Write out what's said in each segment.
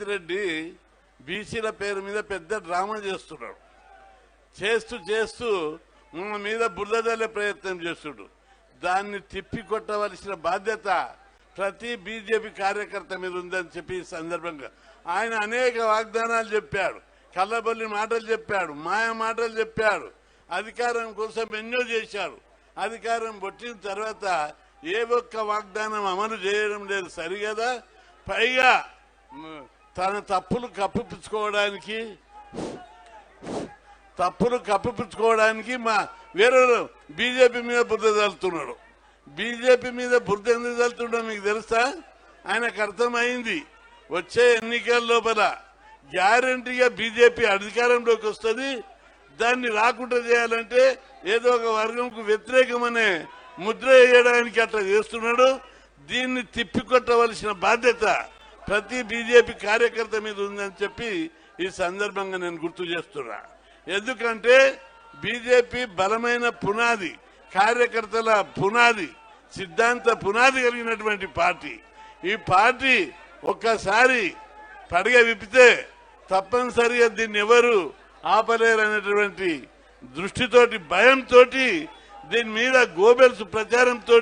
రేవంత్ రెడ్డి బీసీల పేరు మీద పెద్ద డ్రామా చేస్తున్నాడు. చేస్తూ చేస్తూ మన మీద బురదలే ప్రయత్నం చేస్తుడు దాన్ని తిప్పి కొట్టవలసిన బాధ్యత ప్రతి బీజేపీ కార్యకర్త మీద ఉందని చెప్పి ఈ సందర్భంగా ఆయన అనేక వాగ్దానాలు చెప్పాడు. కళ్ళబొల్లి మాటలు చెప్పాడు మాయ మాటలు చెప్పాడు అధికారం కోసం ఎన్నో చేశాడు. అధికారం పొట్టిన తర్వాత ఏ ఒక్క వాగ్దానం అమలు చేయడం లేదు సరిగదా? పైగా తన తప్పులు కప్పిపుచ్చుకోవడానికి తప్పులు కప్పిపుచ్చుకోవడానికి మా వేరే బీజేపీ మీద బురద చల్లుతున్నాడు బీజేపీ మీద బురద ఎందుకు చల్లుతుండో మీకు తెలుసా? ఆయనకు అర్థమైంది. వచ్చే ఎన్నికల లోపల గ్యారంటీగా బీజేపీ అధికారంలోకి వస్తుంది. దాన్ని రాకుండా చేయాలంటే ఏదో ఒక వర్గంకు వ్యతిరేకమనే ముద్ర వేయడానికి అట్లా చేస్తున్నాడు. దీన్ని తిప్పికొట్టవలసిన బాధ్యత ప్రతి బీజేపీ కార్యకర్త మీద ఉందని చెప్పి ఈ సందర్భంగా నేను గుర్తు చేస్తున్నా. ఎందుకంటే బీజేపీ బలమైన పునాది కార్యకర్తల పునాది సిద్ధాంత పునాది కలిగినటువంటి పార్టీ. ఈ పార్టీ ఒక్కసారి పడగ విప్పితే తప్పనిసరిగా దీన్ని ఎవరు ఆపలేరనేటువంటి దృష్టితోటి భయంతో దీని మీద గోబెల్స్ ప్రచారంతో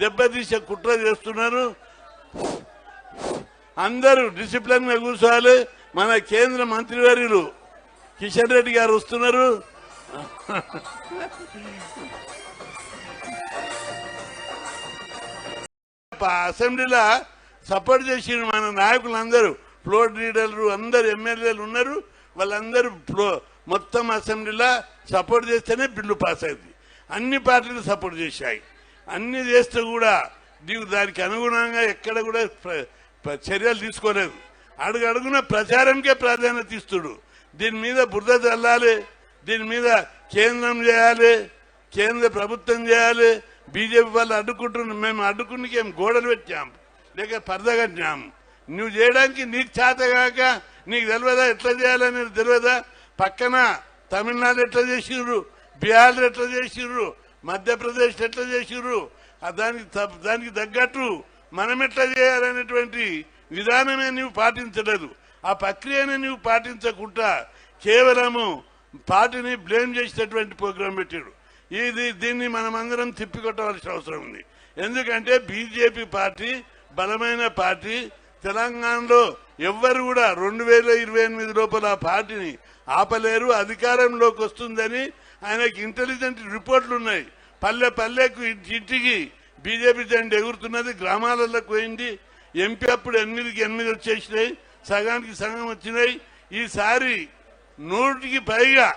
దెబ్బతీసే కుట్ర చేస్తున్నారు. అందరూ డిసిప్లిన్గా కూర్చోవాలి. మన కేంద్ర మంత్రివర్యులు కిషన్ రెడ్డి గారు వస్తున్నారు. అసెంబ్లీలో సపోర్ట్ చేసిన మన నాయకులందరూ ఫ్లోర్ లీడర్లు అందరు ఎమ్మెల్యేలు ఉన్నారు. వాళ్ళందరూ ఫ్లో మొత్తం అసెంబ్లీలో సపోర్ట్ చేస్తేనే బిల్లు పాస్ అయింది. అన్ని పార్టీలు సపోర్ట్ చేశాయి. అన్ని చేస్తే కూడా నీవు దానికి అనుగుణంగా ఎక్కడ కూడా చర్యలు తీసుకోలేదు. అడుగు అడుగున ప్రచారంకే ప్రాధాన్యత ఇస్తుడు. దీని మీద బురద చల్లాలి దీని మీద కేంద్రం చేయాలి కేంద్ర ప్రభుత్వం చేయాలి బీజేపీ వాళ్ళు అడ్డుకుంటున్నాం మేము అడ్డుకునికి ఏం గోడలు పెట్టాం లేక పరద కట్టినాం. నువ్వు చేయడానికి నీకు చేతగాక నీకు తెలియదా ఎట్లా చేయాలనేది తెలియదా? పక్కన తమిళనాడు ఎట్లా చేసిర్రు బీహార్ ఎట్లా చేసిర్రు మధ్యప్రదేశ్ ఎట్లా చేసిర్రు దానికి త- దానికి తగ్గట్టు మనం ఎట్లా చేయాలనేటువంటి విధానమే నీవు పాటించలేదు. ఆ ప్రక్రియనే నీవు పాటించకుండా కేవలము పార్టీని బ్లేమ్ చేసేటటువంటి ప్రోగ్రాం పెట్టాడు ఇది దీన్ని మనమందరం తిప్పికొట్టవలసిన అవసరం ఉంది. ఎందుకంటే బీజేపీ పార్టీ బలమైన పార్టీ తెలంగాణలో ఎవ్వరు కూడా రెండు వేల ఇరవై ఎనిమిది లోపల ఆ పార్టీని ఆపలేరు అధికారంలోకి వస్తుందని ఆయనకి ఇంటెలిజెంట్ రిపోర్ట్లు ఉన్నాయి పల్లె పల్లెకు ఇంటికి బీజేపీ జెండా ఎగురుతున్నది. గ్రామాలలో పోయింది. ఎంపీ అప్పుడు ఎనిమిదికి ఎనిమిది వచ్చేసినాయి. సగానికి సగం వచ్చినాయి. ఈసారి నూటికి పైగా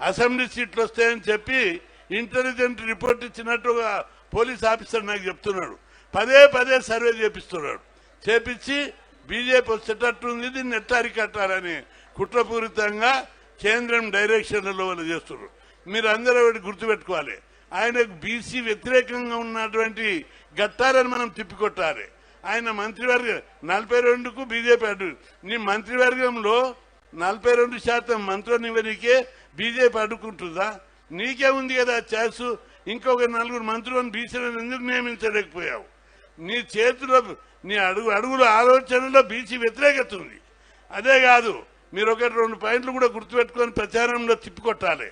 అసెంబ్లీ సీట్లు వస్తాయని చెప్పి ఇంటెలిజెంట్ రిపోర్ట్ ఇచ్చినట్టు ఒక పోలీస్ ఆఫీసర్ నాకు చెప్తున్నాడు. పదే పదే సర్వే చేపిస్తున్నాడు. చేపించి బీజేపీ వచ్చేటట్టు ఉంది దీన్ని ఎట్లా అరికట్టాలని కుట్రపూరితంగా కేంద్రం డైరెక్షన్లలో వాళ్ళు చేస్తున్నారు. మీరు అందరూ ఒకటి గుర్తుపెట్టుకోవాలి. ఆయనకు బీసీ వ్యతిరేకంగా ఉన్నటువంటి గట్టాలని మనం తిప్పికొట్టాలి. ఆయన మంత్రివర్గ నలభై రెండుకు బీజేపీ అడ్డు. నీ మంత్రివర్గంలో నలభై రెండు శాతం మంత్రులను బీజేపీ అడ్డుకుంటుందా? నీకే ఉంది కదా చేసు ఇంకొక నలుగురు మంత్రులను బీసీలను ఎందుకు నియమించలేకపోయావు? నీ చేతిలో నీ అడుగు అడుగుల ఆలోచనలో బీసీ వ్యతిరేకత ఉంది. అదే కాదు మీరు ఒకటి రెండు పాయింట్లు కూడా గుర్తుపెట్టుకొని ప్రచారంలో తిప్పికొట్టాలి.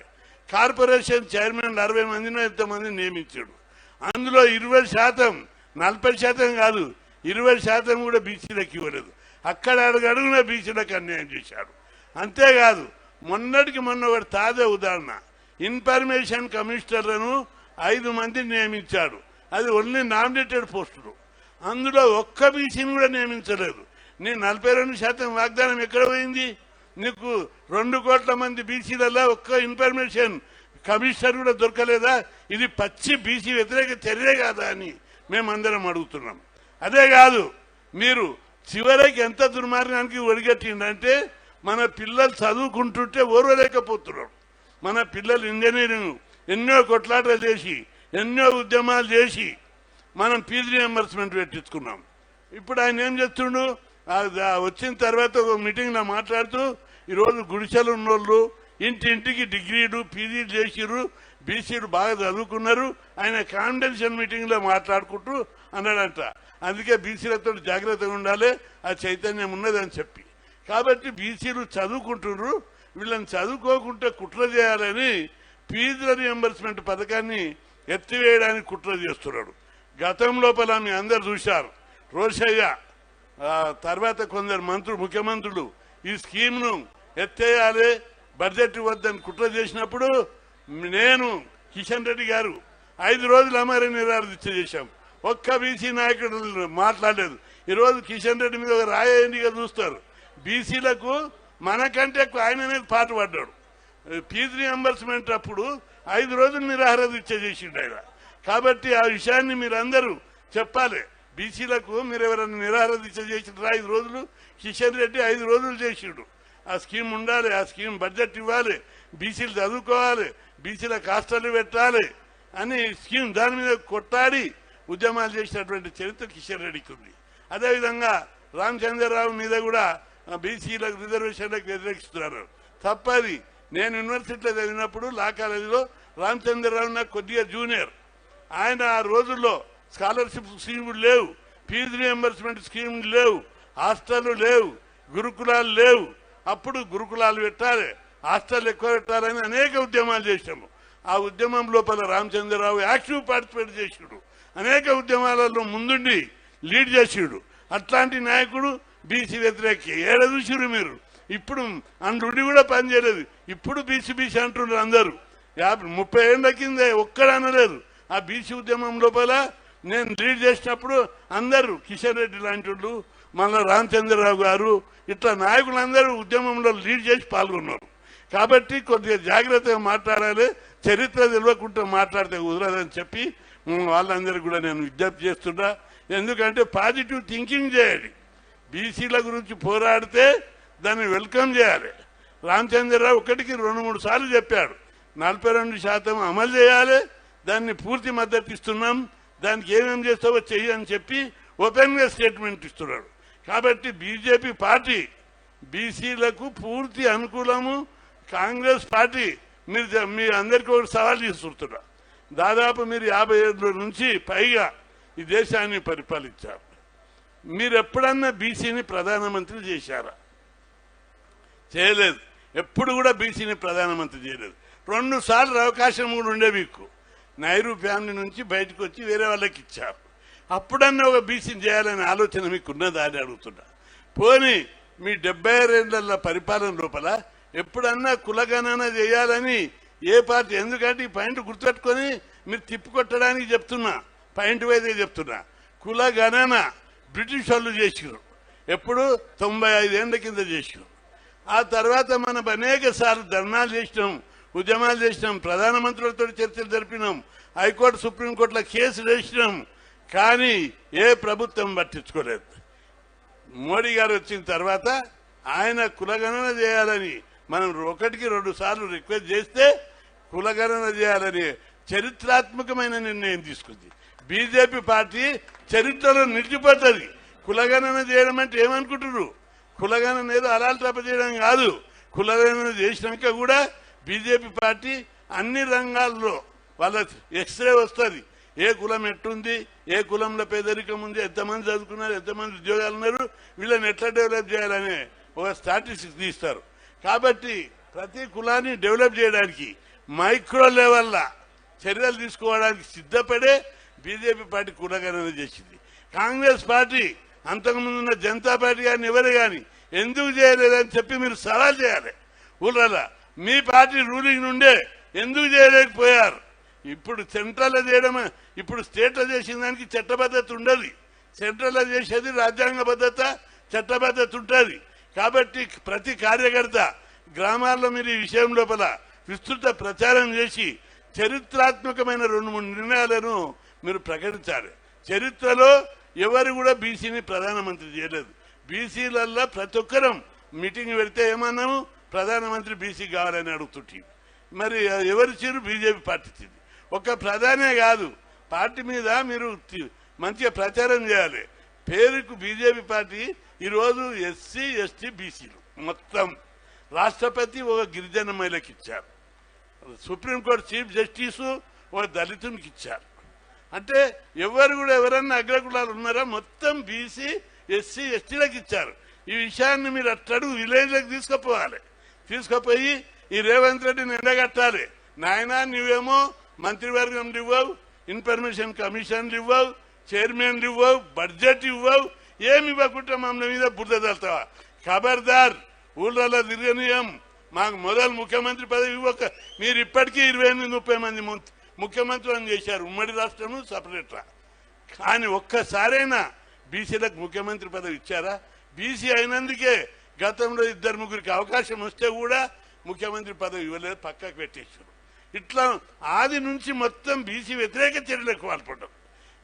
కార్పొరేషన్ చైర్మన్ అరవై మందినో ఎంతమందిని నియమించాడు. అందులో ఇరవై శాతం నలభై శాతం కాదు ఇరవై శాతం కూడా బీసీలకు ఇవ్వలేదు. అక్కడ అడుగడుగున బీసీలకు అన్యాయం చేశాడు అంతేకాదు మొన్నటికి మొన్న ఒకటి తాజా ఉదాహరణ. ఇన్ఫర్మేషన్ కమిషనర్లను ఐదు మంది నియమించాడు అది ఓన్లీ నామినేటెడ్ పోస్టులు. అందులో ఒక్క బీసీని కూడా నియమించలేదు. నేను నలభై రెండు శాతం వాగ్దానం ఎక్కడ పోయింది? నీకు రెండు కోట్ల మంది బీసీలలో ఒక్క ఇన్ఫర్మేషన్ కమిషనర్ కూడా దొరకలేదా? ఇది పచ్చి బీసీ వ్యతిరేక చర్య కాదా అని మేమందరం అడుగుతున్నాం. అదే కాదు మీరు చివరికి ఎంత దుర్మార్గానికి ఒడిగట్టిందంటే మన పిల్లలు చదువుకుంటుంటే ఓర్వలేకపోతున్నారు. మన పిల్లలు ఇంజనీరింగ్ ఎన్నో కొట్లాటలు చేసి ఎన్నో ఉద్యమాలు చేసి మనం ఫీజు రియంబర్స్మెంట్ పెట్టించుకున్నాం. ఇప్పుడు ఆయన ఏం చేస్తుండు? వచ్చిన తర్వాత ఒక మీటింగ్ నా మాట్లాడుతూ ఈరోజు గుడిసెలు ఉన్నోళ్ళు ఇంటి ఇంటికి డిగ్రీలు పీజీలు చేసిర్రు బీసీలు బాగా చదువుకున్నారు ఆయన కాన్ఫిడెన్షియల్ మీటింగ్లో మాట్లాడుకుంటూ అన్నాడంట. అందుకే బీసీలతో జాగ్రత్తగా ఉండాలి ఆ చైతన్యం ఉన్నదని చెప్పి. కాబట్టి బీసీలు చదువుకుంటున్నారు వీళ్ళని చదువుకోకుంటే కుట్ర చేయాలని ఫీజుల రియంబర్స్మెంట్ పథకాన్ని ఎత్తివేయడానికి కుట్ర చేస్తున్నాడు. గతం లోపల మీ అందరు చూశారు. రోషయ్య తర్వాత కొందరు మంత్రులు ముఖ్యమంత్రులు ఈ స్కీమ్ను ఎత్తేయాలి బడ్జెట్ వద్దని కుట్ర చేసినప్పుడు నేను కిషన్ రెడ్డి గారు ఐదు రోజులు అమర నిరాదీక్ష చేశాం. ఒక్క బీసీ నాయకుడు మాట్లాడలేదు. ఈరోజు కిషన్ రెడ్డి మీద ఒక రాయండిగా చూస్తారు. బీసీలకు మనకంటే ఎక్కువ ఆయననే పాట పడ్డాడు ఫీజు రియంబర్స్మెంట్ అప్పుడు ఐదు రోజులు నిరాహార దీక్ష చేసిండు ఆయన. కాబట్టి ఆ విషయాన్ని మీరందరూ చెప్పాలి. బీసీలకు మీరు ఎవరైనా నిరాహార దీక్ష చేసిండ్రు ఐదు రోజులు? కిషన్ రెడ్డి ఐదు రోజులు చేసిండు. ఆ స్కీమ్ ఉండాలి ఆ స్కీమ్ బడ్జెట్ ఇవ్వాలి బీసీలు చదువుకోవాలి బీసీలకు హాస్టల్ పెట్టాలి అని స్కీమ్ దాని మీద కొట్టాడి ఉద్యమాలు చేసినటువంటి చరిత్ర కిషన్ రెడ్డికి ఉంది అదేవిధంగా రామచంద్రరావు మీద కూడా బీసీలకు రిజర్వేషన్లకు వ్యతిరేకిస్తున్నారు. తప్పది. నేను యూనివర్సిటీలో చదివినప్పుడు లా కాలేజీలో రామచంద్రరావు నాకు కొద్దిగా జూనియర్. ఆయన ఆ రోజుల్లో స్కాలర్షిప్ స్కీములు లేవు. ఫీజు రియంబర్స్మెంట్ స్కీములు లేవు. హాస్టళ్ళు లేవు. గురుకులాలు లేవు. అప్పుడు గురుకులాలు పెట్టాలి. హాస్టల్ ఎక్కువ పెట్టాలని అనేక ఉద్యమాలు చేశాము. ఆ ఉద్యమం లోపల రామచంద్రరావు యాక్టివ్ పార్టిసిపేట్ చేసాడు అనేక ఉద్యమాలలో ముందుండి లీడ్ చేసాడు అట్లాంటి నాయకుడు బీసీ వ్యతిరేక. ఏడ చూసిరు మీరు? ఇప్పుడు అందుండి కూడా పనిచేయలేదు ఇప్పుడు బీసీ బీసీ అంటున్నారు అందరూ. యాభై ముప్పై ఏళ్ళ కింద ఒక్కడ అనలేదు. ఆ బీసీ ఉద్యమం లోపల నేను లీడ్ చేసినప్పుడు అందరూ కిషన్ రెడ్డి లాంటి వాళ్ళు మళ్ళా రామచంద్రరావు గారు ఇట్లా నాయకులందరూ ఉద్యమంలో లీడ్ చేసి పాల్గొన్నారు. కాబట్టి కొద్దిగా జాగ్రత్తగా మాట్లాడాలి చరిత్ర తెలియకుండా మాట్లాడితే కుదరదని చెప్పి వాళ్ళందరికీ కూడా నేను విజ్ఞప్తి చేస్తున్నా. ఎందుకంటే పాజిటివ్ థింకింగ్ చేయాలి. బీసీల గురించి పోరాడితే దాన్ని వెల్కమ్ చేయాలి. రామచంద్రరావు ఒకటికి రెండు మూడు సార్లు చెప్పాడు నలభై రెండు శాతం అమలు చేయాలి దాన్ని పూర్తి మద్దతు ఇస్తున్నాం దానికి ఏమేమి చేస్తావో చెయ్యి అని చెప్పి ఓపెన్గా స్టేట్మెంట్ ఇస్తున్నాడు. కాబట్టి బీజేపీ పార్టీ బీసీలకు పూర్తి అనుకూలము కాంగ్రెస్ పార్టీ మీరు మీ అందరికీ ఒకటి సవాల్ చేస్తున్నా. దాదాపు మీరు యాభై ఏళ్ళ నుంచి పైగా ఈ దేశాన్ని పరిపాలించారు. మీరు ఎప్పుడన్నా బీసీని ప్రధానమంత్రి చేశారా? చేయలేదు. ఎప్పుడు కూడా బీసీని ప్రధానమంత్రి చేయలేదు. రెండు సార్లు అవకాశం కూడా ఉండే మీకు. నైరు ఫ్యామిలీ నుంచి బయటకు వచ్చి వేరే వాళ్ళకి ఇచ్చారు. అప్పుడన్నా ఒక బీసీని చేయాలనే ఆలోచన మీకు ఉన్నదా అని అడుగుతున్నా. పోనీ మీ డెబ్బై రెండల పరిపాలన లోపల ఎప్పుడన్నా కులగణన చేయాలని ఏ పార్టీ ఎందుకంటే ఈ పాయింట్ గుర్తుపెట్టుకొని మీరు తిప్పికొట్టడానికి చెప్తున్నా పాయింట్ వైదే చెప్తున్నా. కులగణన బ్రిటిష్ వాళ్ళు చేసిరు ఎప్పుడు? తొంభై ఐదేళ్ళ కింద చేసిరు ఆ తర్వాత మనం అనేక సార్లు ధర్నాలు చేసినాం. ఉద్యమాలు చేసినాం ప్రధానమంత్రులతో చర్చలు జరిపినాం హైకోర్టు సుప్రీంకోర్టులో కేసు వేసినాం కానీ ఏ ప్రభుత్వం పట్టించుకోలేదు. మోడీ గారు వచ్చిన తర్వాత ఆయన కులగణన చేయాలని మనం ఒకటికి రెండు సార్లు రిక్వెస్ట్ చేస్తే కులగణన చేయాలని చరిత్రాత్మకమైన నిర్ణయం తీసుకుంది. బీజేపీ పార్టీ చరిత్రలో నిలిచిపోతుంది. కులగణన చేయడం అంటే ఏమనుకుంటున్నారు? కులగణన ఏదో అలాంటి తప్ప చేయడం కాదు. కులగణన చేసినాక కూడా బీజేపీ పార్టీ అన్ని రంగాల్లో వాళ్ళ ఎక్స్రే వస్తుంది. ఏ కులం ఎట్టుంది ఏ కులంలో పేదరికం ఉంది ఎంతమంది చదువుకున్నారు ఎంతమంది ఉద్యోగాలు ఉన్నారు వీళ్ళని ఎట్లా డెవలప్ చేయాలనే ఒక స్టాటిస్టిక్స్ తీస్తారు. కాబట్టి ప్రతి కులాన్ని డెవలప్ చేయడానికి మైక్రో లెవెల్లో చర్యలు తీసుకోవడానికి సిద్ధపడే బీజేపీ పార్టీ కులగణన చేసింది. కాంగ్రెస్ పార్టీ అంతకుముందు ఉన్న జనతా పార్టీ కానీ ఎవరు కానీ ఎందుకు చేయలేదని చెప్పి మీరు సవాల్ చేయాలి. ఊళ్ళలో మీ పార్టీ రూలింగ్ నుండే ఎందుకు చేయలేకపోయారు? ఇప్పుడు సెంట్రల్లో చేయడం ఇప్పుడు స్టేట్లో చేసిన దానికి చట్టబద్ధత ఉండదు. సెంట్రల్లో చేసేది రాజ్యాంగ భద్రత చట్టబద్ధత ఉంటుంది. కాబట్టి ప్రతి కార్యకర్త గ్రామాల్లో మీరు ఈ విషయం లోపల విస్తృత ప్రచారం చేసి చరిత్రాత్మకమైన రెండు మూడు నిర్ణయాలను మీరు ప్రకటించాలి. చరిత్రలో ఎవరు కూడా బీసీని ప్రధానమంత్రి చేయలేదు. బీసీలల్లో ప్రతి ఒక్కరం మీటింగ్ పెడితే ఏమన్నాము? ప్రధానమంత్రి బీసీ కావాలని అడుగుతుంటే మరి ఎవరి చీరు బీజేపీ పార్టీ ఇచ్చింది. ఒక ప్రధానే కాదు. పార్టీ మీద మీరు మంచిగా ప్రచారం చేయాలి. పేరుకు బీజేపీ పార్టీ ఈరోజు ఎస్సీ ఎస్టీ బీసీలు మొత్తం. రాష్ట్రపతి ఒక గిరిజన మహిళకి ఇచ్చారు. సుప్రీంకోర్టు చీఫ్ జస్టిస్ ఒక దళితునికి ఇచ్చారు. అంటే ఎవరు కూడా ఎవరన్నా అగ్రకులాలు ఉన్నారా? మొత్తం బీసీ ఎస్సీ ఎస్టీలకు ఇచ్చారు. ఈ విషయాన్ని మీరు అట్టడు విలేజ్లకు తీసుకుపోవాలి. తీసుకుపోయి ఈ రేవంత్ రెడ్డిని ఎండగట్టాలి నాయనా నువ్వేమో మంత్రివర్గం ఇవ్వవు ఇన్ఫర్మేషన్ కమిషన్లు ఇవ్వవు చైర్మన్లు ఇవ్వవు బడ్జెట్ ఇవ్వవు ఏమి ఇవ్వకుండా మమ్మల్ని మీద బురద తల్తావా? ఖబర్దార్ ఊళ్ళలో తిరగనీయం మాకు మొదలు ముఖ్యమంత్రి పదవి ఇవ్వక మీరు ఇప్పటికీ ఇరవై ఎనిమిది ముప్పై మంది ము- ముఖ్యమంత్రులను చేశారు. ఉమ్మడి రాష్ట్రము సపరేట్రా. కానీ ఒక్కసారైనా బీసీలకు ముఖ్యమంత్రి పదవి ఇచ్చారా? బీసీ అయినందుకే గతంలో ఇద్దరు ముగ్గురికి అవకాశం వస్తే కూడా ముఖ్యమంత్రి పదవి ఇవ్వలేదు పక్కకు పెట్టేశారు. ఇట్లా ఆది నుంచి మొత్తం బీసీ వ్యతిరేక చర్యలకు పాల్పడ్డాం.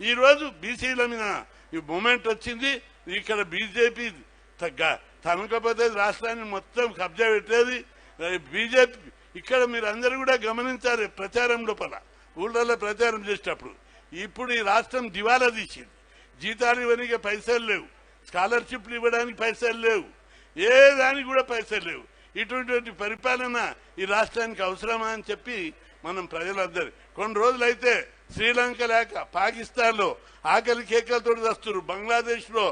ఈరోజు బీసీల మీద ఈ మూమెంట్ వచ్చింది. ఇక్కడ బీజేపీ తగ్గ తనకపోతే రాష్ట్రాన్ని మొత్తం కబ్జా పెట్టేది. బీజేపీ ఇక్కడ మీరు అందరూ కూడా గమనించాలి ప్రచారం లోపల. ఊళ్ళలో ప్రచారం చేసేటప్పుడు. ఇప్పుడు ఈ రాష్ట్రం దివాలా తీసింది. జీతాలు ఇవ్వడానికి పైసలు లేవు. స్కాలర్షిప్లు ఇవ్వడానికి పైసలు లేవు. ఏ దానికి కూడా పైసలు లేవు. ఇటువంటి పరిపాలన ఈ రాష్ట్రానికి అవసరమా అని చెప్పి మనం ప్రజలందరూ కొన్ని రోజులైతే శ్రీలంక లేక పాకిస్తాన్లో ఆకలి కేకలతో వస్తున్నారు బంగ్లాదేశ్లో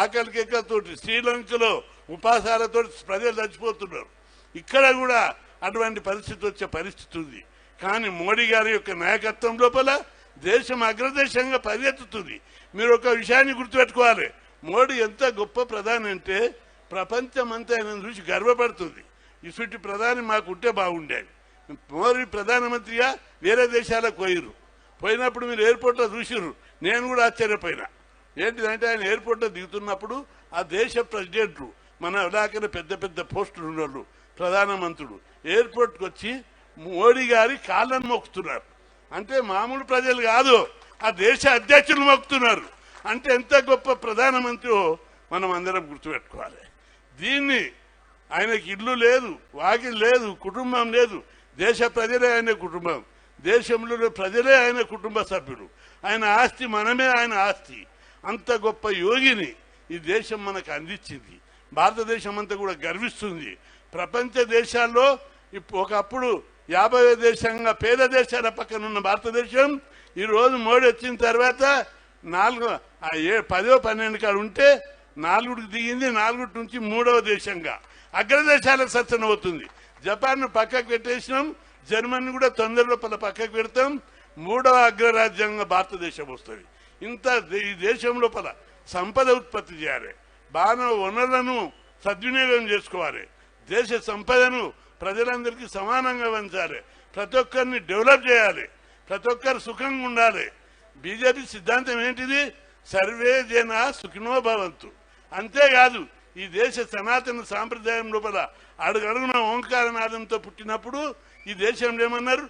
ఆకలి కేకలతోటి శ్రీలంకలో ఉపాసాలతో ప్రజలు చచ్చిపోతున్నారు. ఇక్కడ కూడా అటువంటి పరిస్థితి వచ్చే పరిస్థితి ఉంది. కానీ మోడీ గారి యొక్క నాయకత్వం లోపల దేశం అగ్రదేశంగా పరిగెత్తుతుంది మీరు ఒక విషయాన్ని గుర్తుపెట్టుకోవాలి. మోడీ ఎంత గొప్ప ప్రధాని అంటే ప్రపంచమంతా ఆయన చూసి గర్వపడుతుంది. ఇసుటి ప్రధాని మాకు ఉంటే బాగుండేది. మోడీ ప్రధానమంత్రిగా వేరే దేశాలకు పోయిరు పోయినప్పుడు మీరు ఎయిర్పోర్ట్లో చూసిర్రు. నేను కూడా ఆశ్చర్యపోయినా. ఏంటిదంటే ఆయన ఎయిర్పోర్ట్లో దిగుతున్నప్పుడు ఆ దేశ ప్రెసిడెంట్లు మన ఇలాకనే పెద్ద పెద్ద పోస్టులు ఉన్నోళ్ళు ప్రధానమంత్రుడు ఎయిర్పోర్ట్కి వచ్చి మోడీ గారి కాళ్ళను మొక్కుతున్నారు. అంటే మామూలు ప్రజలు కాదు ఆ దేశ అధ్యక్షులు మొక్కుతున్నారు. అంటే ఎంత గొప్ప ప్రధానమంత్రి మనం అందరం గుర్తుపెట్టుకోవాలి. దీన్ని ఆయనకి ఇల్లు లేదు వాకిలు లేదు కుటుంబం లేదు. దేశ ప్రజలే ఆయన కుటుంబం. దేశంలో ప్రజలే ఆయన కుటుంబ సభ్యులు. ఆయన ఆస్తి మనమే ఆయన ఆస్తి. అంత గొప్ప యోగిని ఈ దేశం మనకు అందించింది. భారతదేశం అంతా కూడా గర్విస్తుంది. ప్రపంచ దేశాల్లో ఒకప్పుడు యాభై దేశంగా పేద దేశాల పక్కన ఉన్న భారతదేశం ఈరోజు మోడీ వచ్చిన తర్వాత నాలుగు ఏ పదో పన్నెండు కాడ ఉంటే నాలుగుడికి దిగింది నాలుగుటి నుంచి మూడవ దేశంగా. అగ్రదేశాలకు సత్సన అవుతుంది. జపాన్ పక్కకు పెట్టేసినాం జర్మనీ కూడా తొందరలో పల పక్కకు పెడతాం. మూడవ అగ్రరాజ్యంగా భారతదేశం వస్తుంది. ఇంత ఈ దేశం లోపల సంపద ఉత్పత్తి చేయాలి. మానవ వనరులను సద్వినియోగం చేసుకోవాలి. దేశ సంపదను ప్రజలందరికీ సమానంగా పంచాలి. ప్రతి ఒక్కరిని డెవలప్ చేయాలి. ప్రతి ఒక్కరు సుఖంగా ఉండాలి. బీజేపీ సిద్ధాంతం ఏంటిది? సర్వే జన సుఖినో భవంతు. అంతేకాదు ఈ దేశ సనాతన సాంప్రదాయం లోపల అడుగడుగున ఓంకారనాదంతో పుట్టినప్పుడు ఈ దేశంలో ఏమన్నారు?